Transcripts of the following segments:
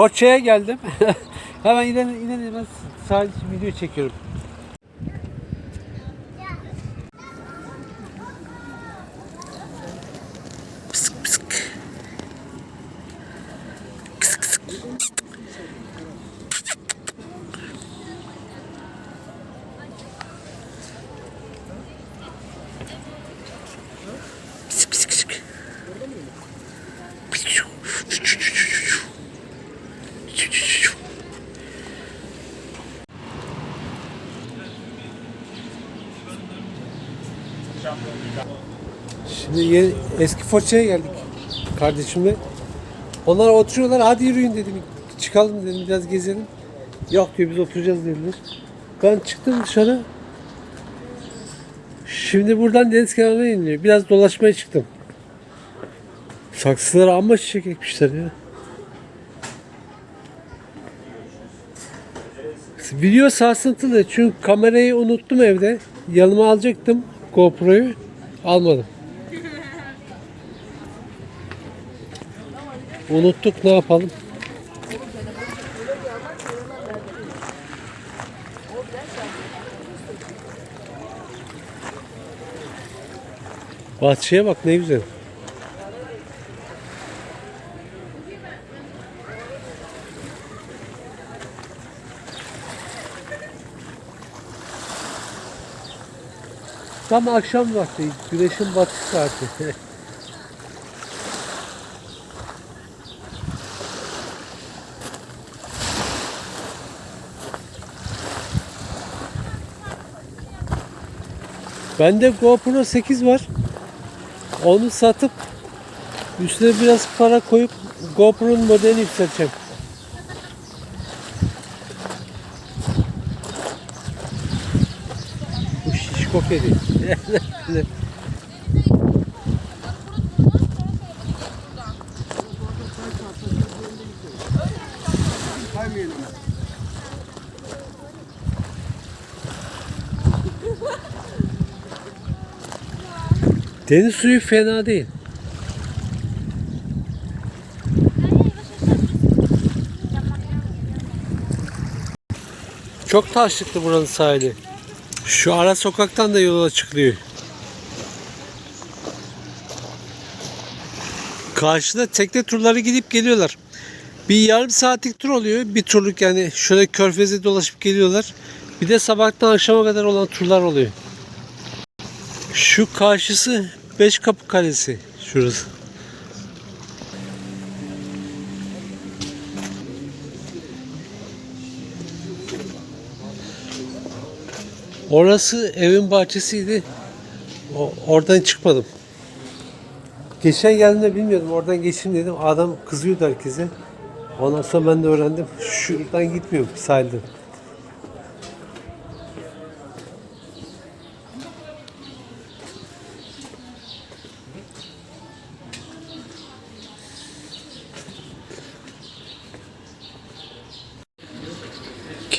Foça'ya geldim. Hemen inelim inelim ben sadece video çekiyorum. Eski Foça'ya geldik kardeşimle. Onlar oturuyorlar hadi yürüyün dedim. Çıkalım dedim biraz gezelim. Yok diyor biz oturacağız dediler. Ben çıktım dışarı. Şimdi buradan deniz kenarına iniyor. Biraz dolaşmaya çıktım. Saksılara amma çiçek ekmişler ya. Video sarsıntılı çünkü kamerayı unuttum evde. Yanıma alacaktım GoPro'yu. Almadım. Unuttuk ne yapalım? Bahçeye bak ne güzel. Tam akşam vakti, güneşin batış saati. Bende GoPro 8 var. Onu satıp üstüne biraz para koyup GoPro'nun modelini yükselteceğim. Bu şişko kedi. Deniz suyu fena değil. Çok taşlıklı buranın sahili. Şu ara sokaktan da yola çıkılıyor. Karşıda tekne turları gidip geliyorlar. Bir yarım saatlik tur oluyor. Bir turluk yani şöyle körfeze dolaşıp geliyorlar. Bir de sabahtan akşama kadar olan turlar oluyor. Şu karşısı Beşkapı Kalesi. Şurası. Orası evin bahçesiydi. O, oradan çıkmadım. Geçen geldiğimde bilmiyordum. Oradan geçeyim dedim. Adam kızıyordu herkese. Ondan sonra ben de öğrendim. Şuradan gitmiyorum sahilden.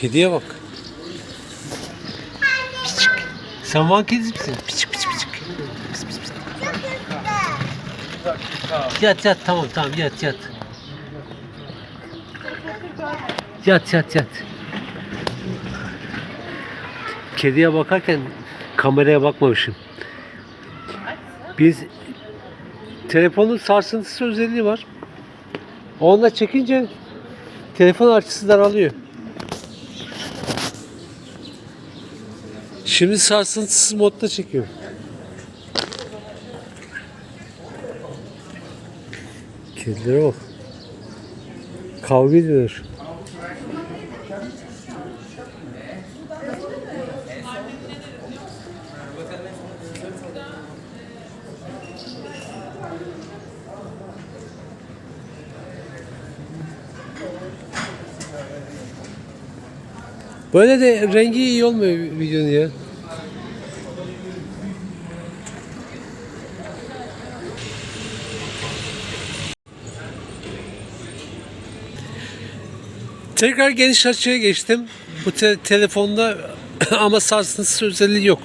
Kediye bak. Piçik. Sen Van kedisi misin? Piçik piçik piçik. Pis, pis, pis. Yat yat tamam tamam yat yat. Yat yat yat. Kediye bakarken kameraya bakmamışım. Biz telefonun sarsıntısı özelliği var. Onunla çekince telefon açısı daralıyor. Şimdi sarsıntısız modda çekiyorum. Kedilere bak. Kavga ediyorlar. Böyle de rengi iyi olmuyor videonun ya. Tekrar geniş açıya geçtim. Bu te- telefonda Ama sarsıntısı özelliği yok.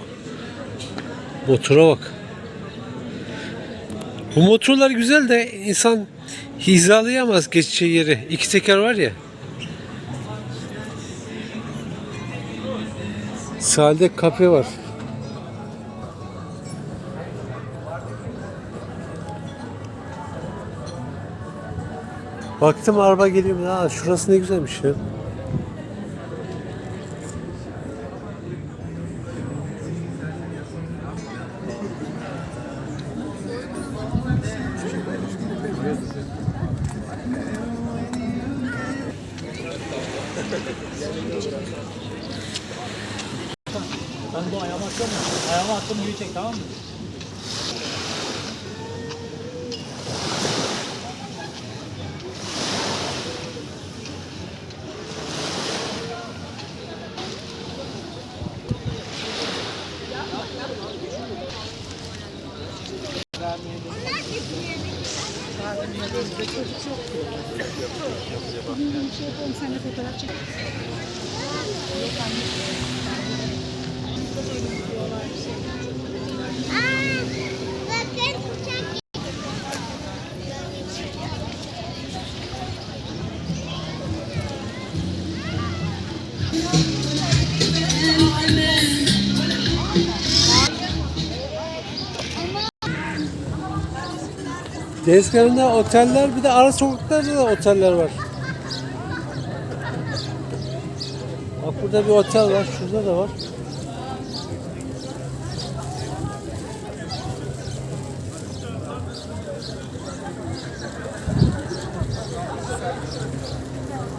Motora bak. Bu motorlar güzel de insan hizalayamaz geçeceği yeri. İki teker var ya. Sahilde kafe var. Baktım araba geliyor. Ha, şurası ne güzelmiş ya. Ben bu ayağımı attım mı? Ayağımı attım gibi çek tamam mı? Bakın Deniz kenarında oteller bir de ara sokaklarda da oteller var. Bak burada bir otel var. Şurada da var.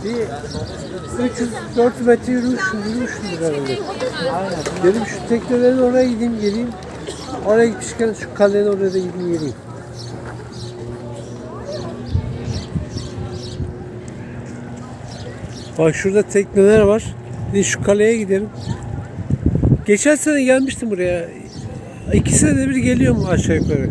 Bir 300-400 metre yürümüşsün, yürümüşsündür herhalde. Aynen. Dedim şu teknelerin oraya gideyim geleyim. Oraya gitmişken şu kalenin oraya da gideyim geleyim. Bak şurada tekneler var. Bir şu kaleye gidelim. Geçen sene gelmiştim buraya. İki senede bir geliyorum aşağı yukarı.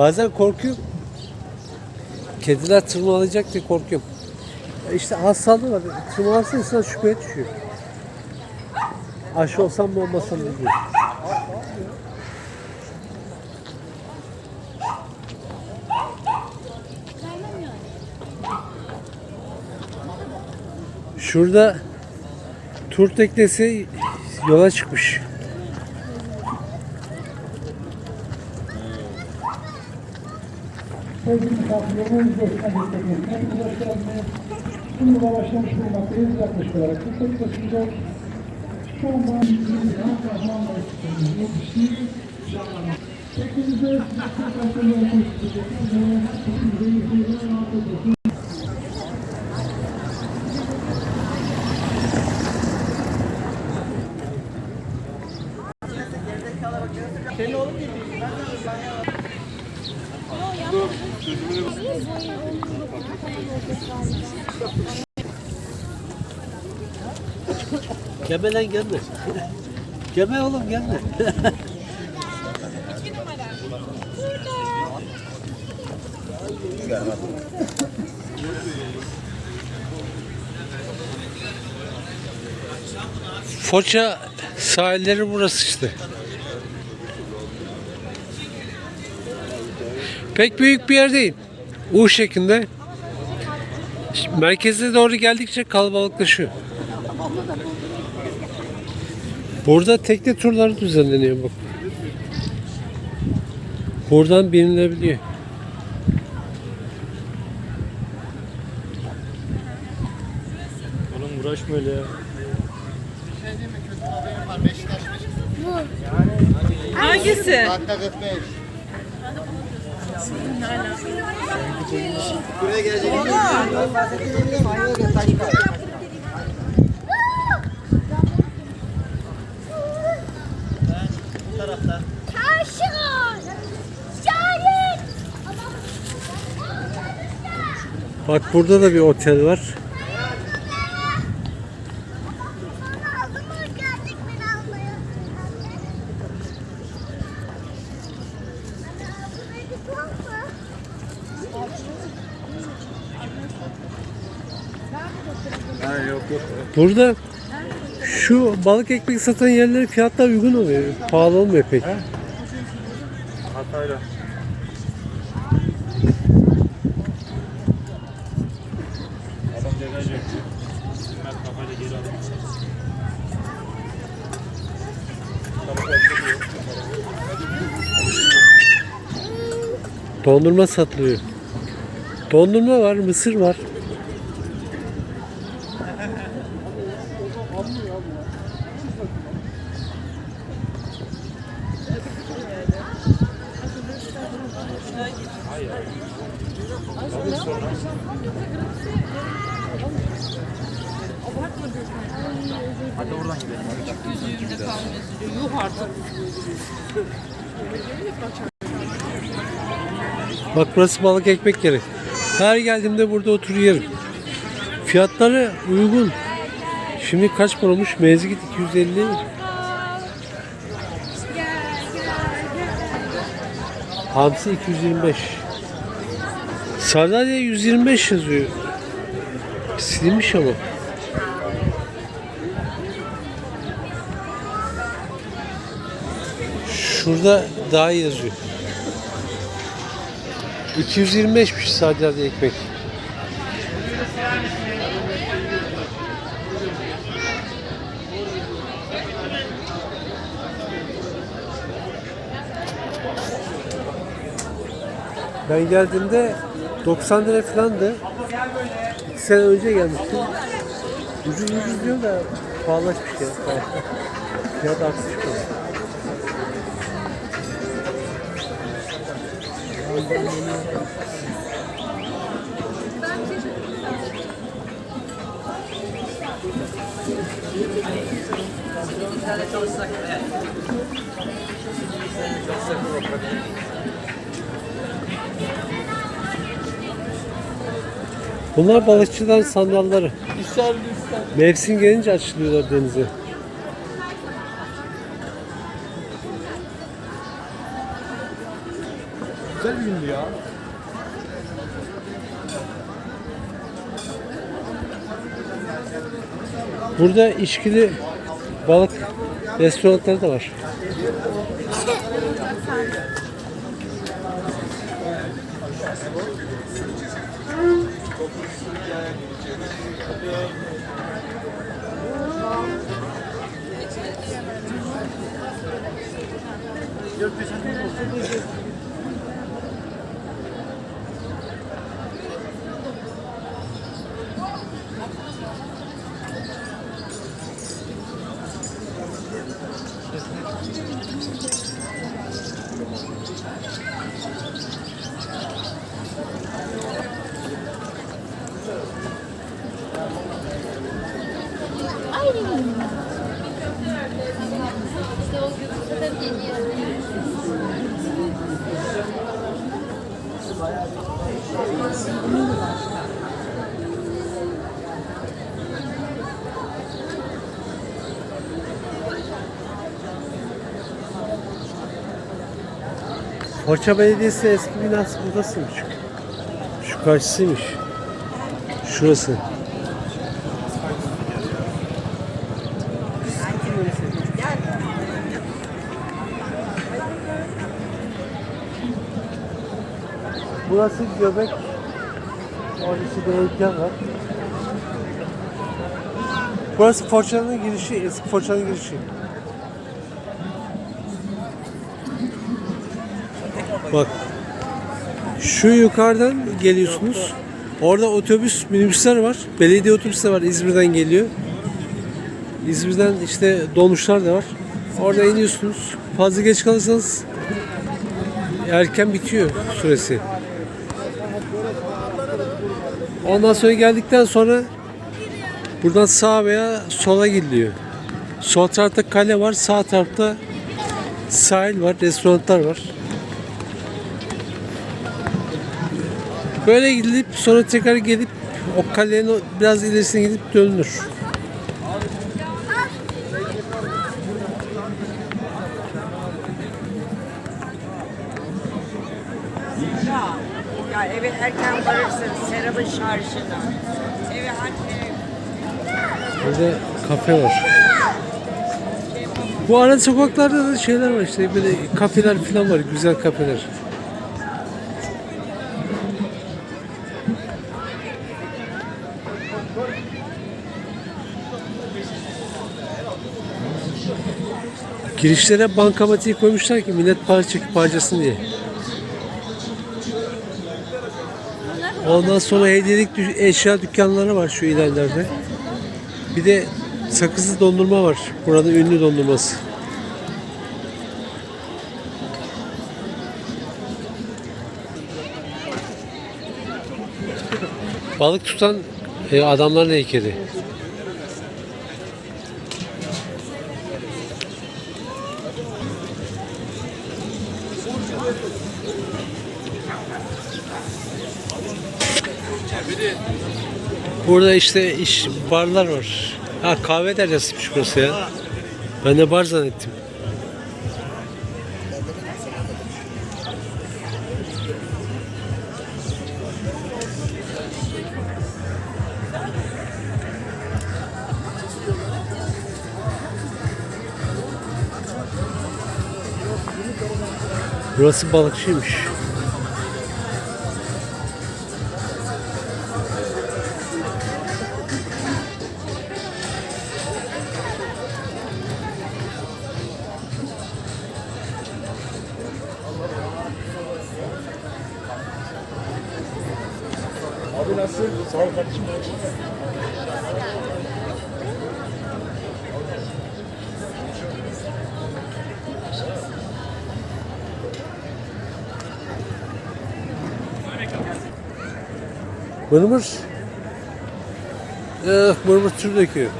Bazen korkuyorum. Kediler tırmalayacak diye korkuyorum. İşte hastalığı var. Tırmalarsa insan şüpheye düşüyor. Aşı olsam mı olmasam mı diyor. Şurada tur teknesi yola çıkmış. Sunumuna başlamış bulunmaktayız yaklaşık olarak. Bu teknosunda şu anda kahramanla yetiştiği Teknemizde Gelme lan gelme. gelme oğlum gelme. Foça sahilleri burası işte. Pek büyük bir yer değil. U şeklinde. Merkeze doğru geldikçe kalabalıklaşıyor. Burada tekne turları düzenleniyor bak. Buradan binilebiliyor. Oğlum uğraşma öyle ya. Hangisi? Bak burada da bir otel var. Aldım mı geldik beni almaya. Anne ağzına git var mı? Burada şu balık ekmek satan yerlerin fiyatlar uygun oluyor. Pahalı olmuyor pek. Hatayla. Adam gelecek. Mert kafayla geri alıyor. Dondurma satılıyor. Dondurma var, mısır var. Burası balık ekmek yeri. Her geldiğimde burada otur yerim. Fiyatları uygun. Şimdi kaç para olmuş? Mezgit 250. Hamsi 225. Sardalya 125 yazıyor. Silinmiş ama. Şurada daha yazıyor. 225'miş sardalya ekmek. Ben geldiğimde 90 lira falandı. 2 sene önce gelmiştim. Ucuz ucuz diyor da pahalaşmış ya. Fiyat artmış Bunlar balıkçıların sandalları. Mevsim gelince açılıyorlar denize. Burada içkili balık restoranları da var. Foça Belediyesi eski binası buradasıymış. Şu karşısıymış. Şurası. Burası göbek. Orası heykel var. Burası Foça'nın girişi, eski Foça'nın girişi. Bak. Şu yukarıdan geliyorsunuz. Orada otobüs, minibüsler var. Belediye otobüsü de var. İzmir'den geliyor. İzmir'den işte dolmuşlar da var. Orada iniyorsunuz. Fazla geç kalırsanız erken bitiyor süresi. Ondan sonra geldikten sonra buradan sağa veya sola gidiliyor. Sol tarafta kale var, sağ tarafta sahil var, restoranlar var. Böyle gidilip sonra tekrar gelip o kalenin biraz ilerisine gidip dönülür. Ya, eve erken varırsın Serap'ın şarjına. Eve anne. Burada kafe var. Bu ara sokaklarda da şeyler var işte böyle kafeler falan var. Güzel kafeler. Girişlere bankamatiği koymuşlar ki millet para çekip harcasın diye. Ondan sonra hediyelik eşya dükkanları var şu ilerlerde. Bir de sakızlı dondurma var. Burada ünlü dondurması. Balık tutan e, adamların heykeli. Burada işte iş barlar var. Ha kahve deryasıymış burası ya. Ben de bar zannettim. Burası balıkçıymış. Mırmır. Eh, mırmır tür döküyor.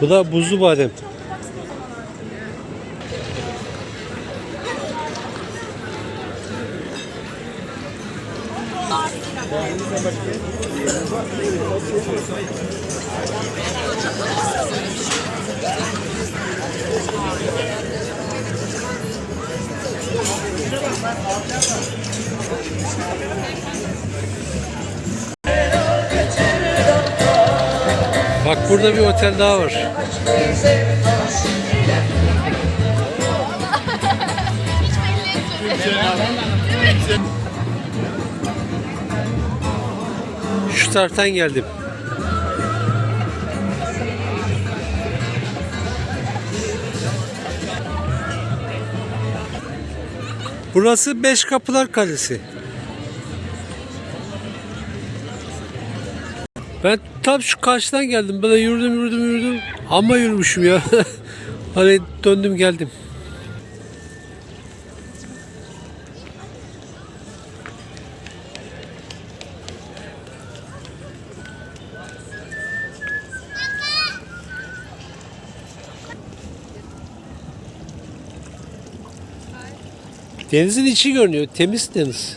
Bu da buzlu badem. Burada bir otel daha var. Şu taraftan geldim. Burası Beş Kapılar Kalesi. Ben tam şu karşıdan geldim. Böyle yürüdüm yürüdüm yürüdüm. Ama yürümüşüm ya. hani döndüm geldim. Denizin içi görünüyor. Temiz deniz.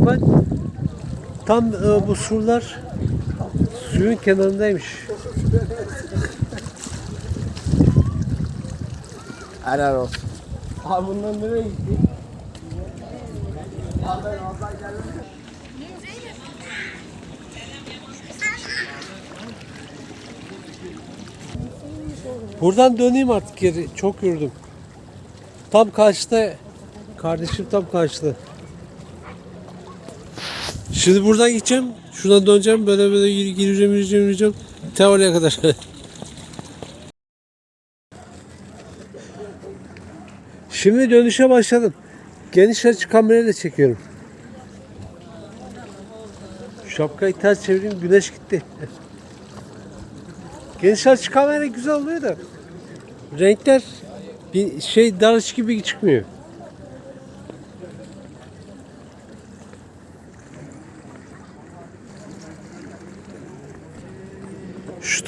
İhtimal tam e, bu surlar suyun kenarındaymış. Helal olsun. Abi bundan nereye gitti? Buradan döneyim artık geri. Çok yürüdüm. Tam karşıda. Kardeşim tam karşıda. Şimdi buradan gideceğim. Şuradan döneceğim. Böyle böyle yürüyeceğim, yürüyeceğim, yürüyeceğim. Ta kadar. Şimdi dönüşe başladım. Geniş açı kamerayla çekiyorum. Şapkayı ters çevireyim. Güneş gitti. Geniş açı kamera güzel oluyor da renkler bir şey darış gibi çıkmıyor.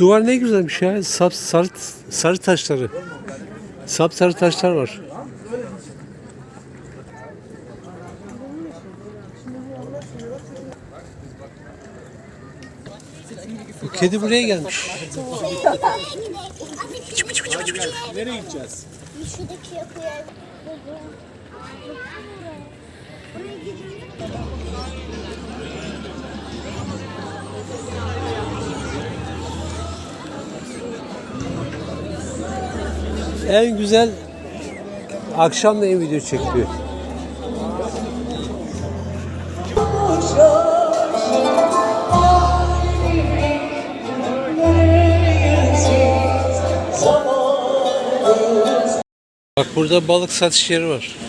Duvar ne güzelmiş ya. Sap, sarı, sarı taşları. Sap sarı taşlar var. Bu kedi buraya gelmiş. Nereye gideceğiz? Şuradaki yapıya. Buraya gidiyoruz. En güzel akşamleyin video çekiliyor. Bak burada balık satış yeri var.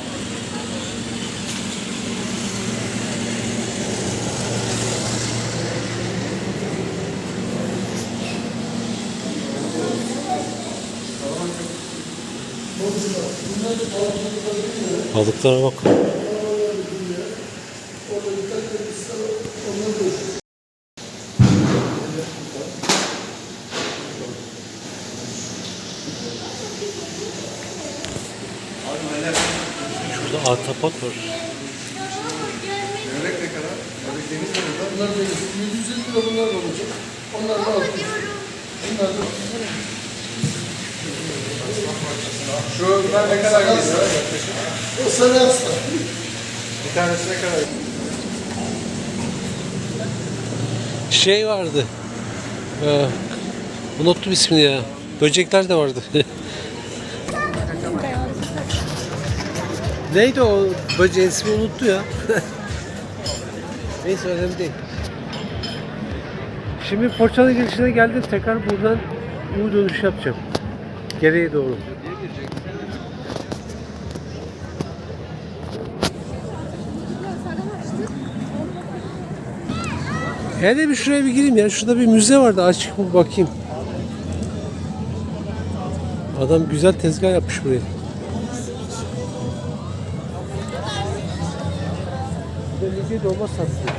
Balıklara bak. Şurada ahtapot var. Bunlar da 750 lira bunlar da olacak. Onlar da altı. Bunlar da Kadar geliyor? o sarı aslan. Bir tanesi ne kadar? Şey vardı. Ee, unuttum ismini ya. Böcekler de vardı. Neydi o böceğin ismi unuttu ya. Neyse önemli değil. Şimdi Porçalı girişine geldim. Tekrar buradan U dönüş yapacağım. Geriye doğru. Hele bir şuraya bir gireyim ya. Şurada bir müze vardı. Açık mı bakayım. Adam güzel tezgah yapmış buraya. Midye dolma satıyor.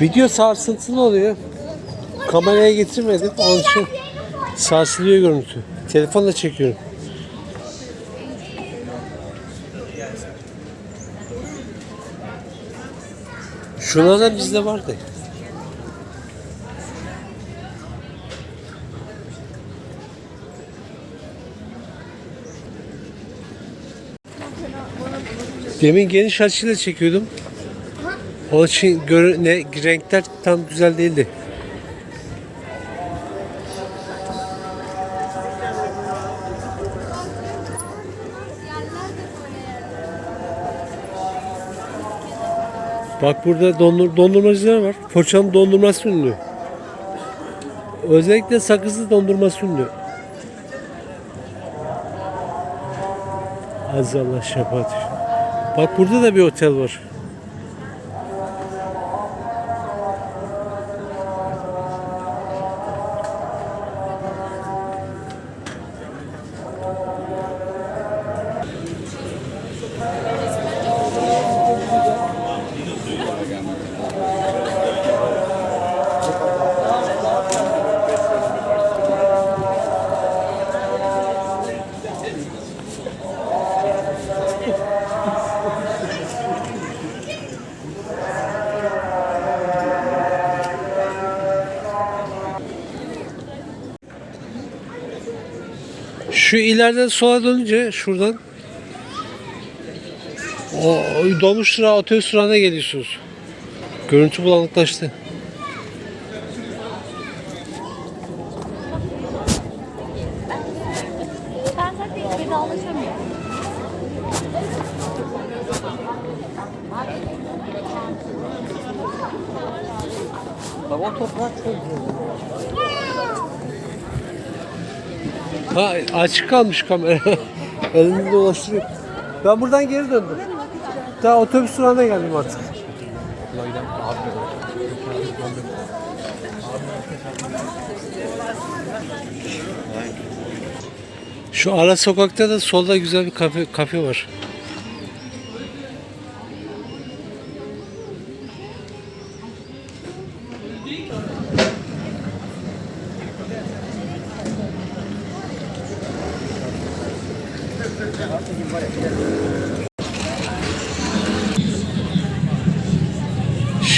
Video sarsıntılı oluyor. Kameraya getirmedim. Onun için sarsılıyor görüntü. Telefonla çekiyorum. Şunlardan bizde vardı. Demin geniş açıyla çekiyordum. Onun için görü- ne, renkler tam güzel değildi. Bak burada dondur, dondurmacılar var. Foça'nın dondurması ünlü. Özellikle sakızlı dondurması ünlü. Azallah şefaat. Bak burada da bir otel var. Şu ileriden sola dönünce şuradan o dolmuş durağı otobüs durağına geliyorsunuz. Görüntü bulanıklaştı. Ben zaten vedalaşamıyorum. Baba toprak çok Ha açık kalmış kamera. Elimi dolaştırıyor. Ben buradan geri döndüm. Daha otobüs durağına geldim artık. Şu ara sokakta da solda güzel bir kafe, kafe var.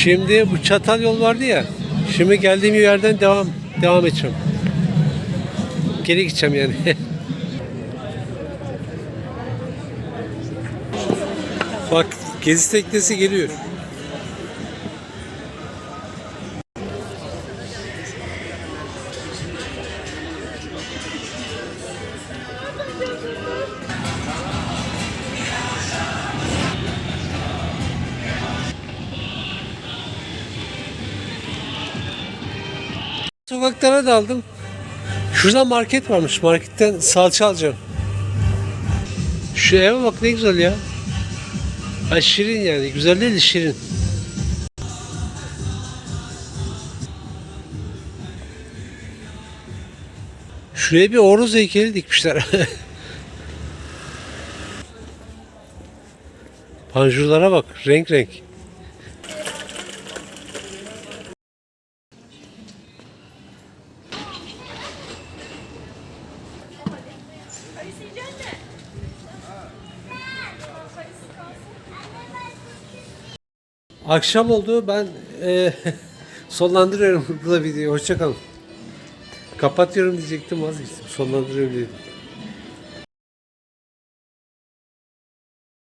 Şimdi bu çatal yol vardı ya. Şimdi geldiğim yerden devam devam edeceğim. Geri gideceğim yani. Bak gezi teknesi geliyor. Sokaklara daldım. Şurada market varmış. Marketten salça alacağım. Şu eve bak ne güzel ya. Ha şirin yani. Güzel değil de şirin. Şuraya bir horoz heykeli dikmişler. Panjurlara bak. Renk renk. Akşam oldu. Ben e, sonlandırıyorum burada videoyu. Hoşçakalın. Kapatıyorum diyecektim vazgeçtim. Sonlandırıyorum dedim.